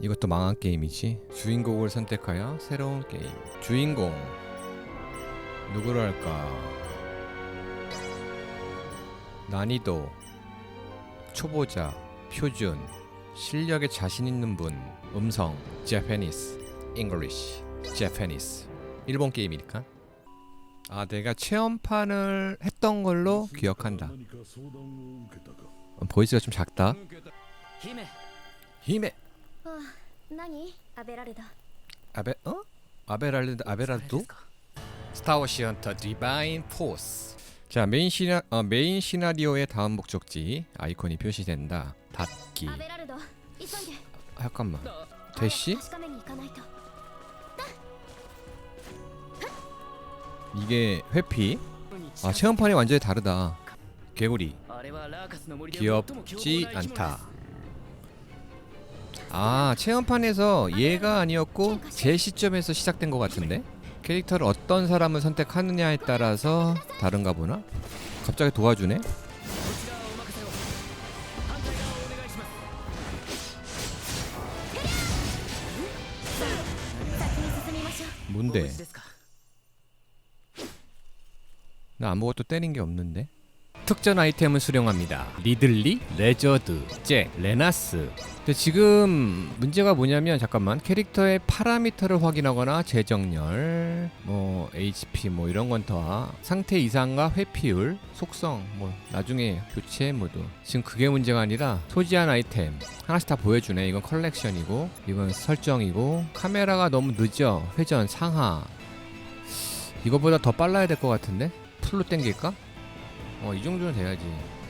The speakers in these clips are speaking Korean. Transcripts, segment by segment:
이것도 망한 게임이지. 주인공을 선택하여 새로운 게임. 주인공. 누구로 할까? 난이도. 초보자. 표준. 실력에 자신 있는 분. 음성. Japanese. English. Japanese. 일본 게임이니까. 아, 내가 체험판을 했던 걸로 기억한다. 어, 보이스가 좀 작다. 히메. 히메. あ何アベラルド 아베 어? 아베랄드 お疲れ 아베랄도 ですか 스타워시 헌터 디바인 포스 자 메인 시나 어, 메인 시나리오의 다음 목적지 아이콘이 표시된다 닫기 アベラルド急いで 아, 잠깐만 あ 대시 確かめに行かないと 이게 회피 あ 아 체험판이 완전히 다르다 개구리 あれはラーカスの森で最も凶暴な 귀엽지 生き物 않다 です 아 체험판에서 얘가 아니었고 제 시점에서 시작된 것 같은데 캐릭터를 어떤 사람을 선택하느냐에 따라서 다른가 보나? 갑자기 도와주네? 뭔데? 나 아무것도 때린 게 없는데? 특전 아이템을 수령합니다. 리들리, 레저드, 잭, 레나스. 근데 지금 문제가 뭐냐면 잠깐만 캐릭터의 파라미터를 확인하거나 재정렬, 뭐 HP 뭐 이런 건더 상태 이상과 회피율, 속성 뭐 나중에 교체 모드. 지금 그게 문제가 아니라 소지한 아이템 하나씩 다 보여주네. 이건 컬렉션이고 이건 설정이고 카메라가 너무 늦어. 회전 상하. 이거보다 더 빨라야 될 것 같은데? 풀로 땡길까? 어, 이 정도는 돼야지.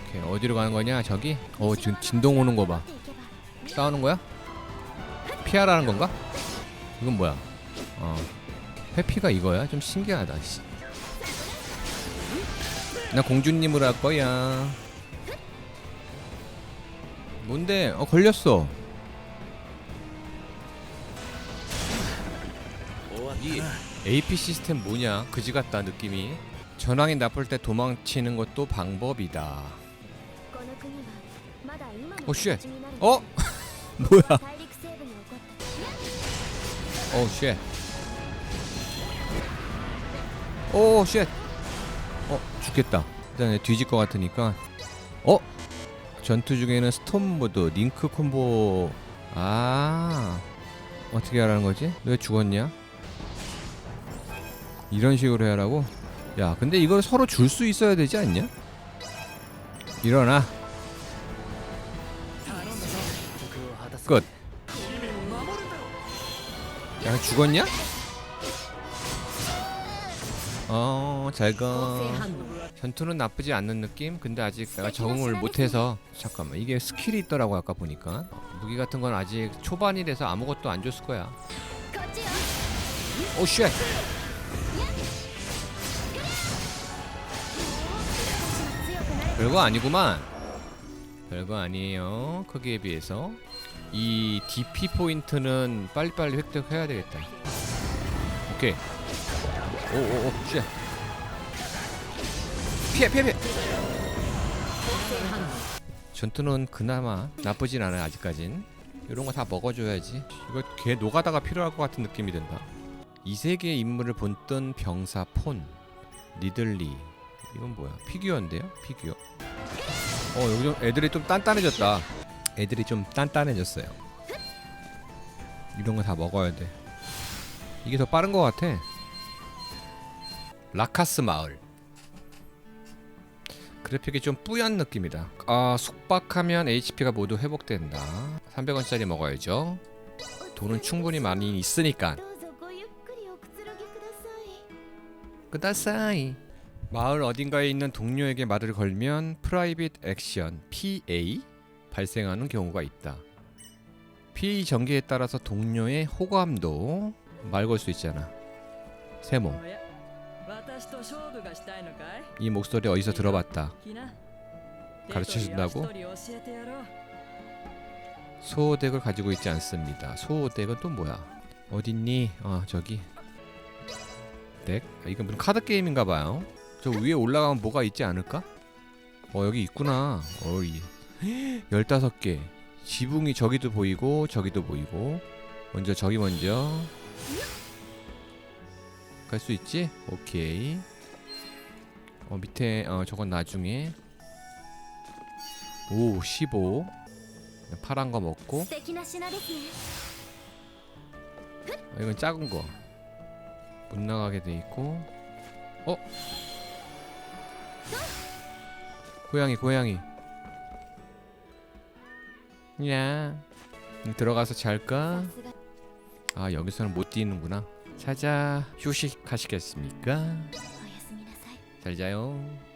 오케이, 어디로 가는 거냐? 저기? 어, 지금 진동 오는 거 봐. 싸우는 거야? 피하라는 건가? 이건 뭐야? 어. 회피가 이거야? 좀 신기하다, 씨. 나 공주님으로 할 거야. 뭔데? 어, 걸렸어. 이 AP 시스템 뭐냐? 그지 같다, 느낌이. 전황이 나쁠 때 도망치는 것도 방법이다. 오 쉣. 어? 뭐야? 오 쉣. 오 쉣. 어 죽겠다. 일단 뒤질 것 같으니까. 어? 전투 중에는 스톰 모드, 링크 콤보. 아 어떻게 하라는 거지? 왜 죽었냐? 이런 식으로 해라고? 야 근데 이걸 서로 줄 수 있어야 되지 않냐? 일어나 끝 야, 죽었냐? 어, 잘가 전투는 나쁘지 않는 느낌? 근데 아직 내가 적응을 못해서 잠깐만 이게 스킬이 있더라고 아까 보니까 무기 같은 건 아직 초반이라서 아무것도 안 줬을 거야 오쉣 별거 아니구만. 별거 아니에요. 크기에 비해서. 이 DP 포인트는 빨리빨리 획득해야 되겠다. 오케이. 오오오 쉣. 피해 피해 피해. 전투는 그나마 나쁘진 않아요 아직까진. 이런 거 다 먹어줘야지. 이거 개 노가다가 필요할 것 같은 느낌이 든다. 이 세계의 인물을 본뜬 병사 폰 리들리 이건 뭐야? 피규어인데요? 피규어? 어 여기 좀 애들이 좀 단단해졌다. 애들이 좀 단단해졌어요. 이런 거 다 먹어야 돼. 이게 더 빠른 거 같아. 라카스 마을. 그래픽이 좀 뿌연 느낌이다. 아 숙박하면 HP가 모두 회복된다. 300원짜리 먹어야죠. 돈은 충분히 많이 있으니까. 그다사이 마을 어딘가에 있는 동료에게 말을 걸면 프라이빗 액션 PA 발생하는 경우가 있다. PA 전개에 따라서 동료의 호감도 말 걸 수 있잖아. 세모. 이 목소리 어디서 들어봤다. 가르쳐 준다고? 소호덱을 가지고 있지 않습니다. 소호덱은 또 뭐야? 어딨니? 아 저기 덱? 아, 이건 무슨 카드 게임인가 봐요. 저 위에 올라가면 뭐가 있지 않을까? 어 여기 있구나. 어이. 15개. 지붕이 저기도 보이고 저기도 보이고. 먼저 저기 먼저. 갈 수 있지? 오케이. 어 밑에 어 저건 나중에. 오 15. 파란 거 먹고. 아, 이건 작은 거. 못 나가게 돼 있고. 어? 고양이 고양이 야 들어가서 잘까? 아 여기서는 못 뛰는구나 찾아 휴식하시겠습니까? 잘 자요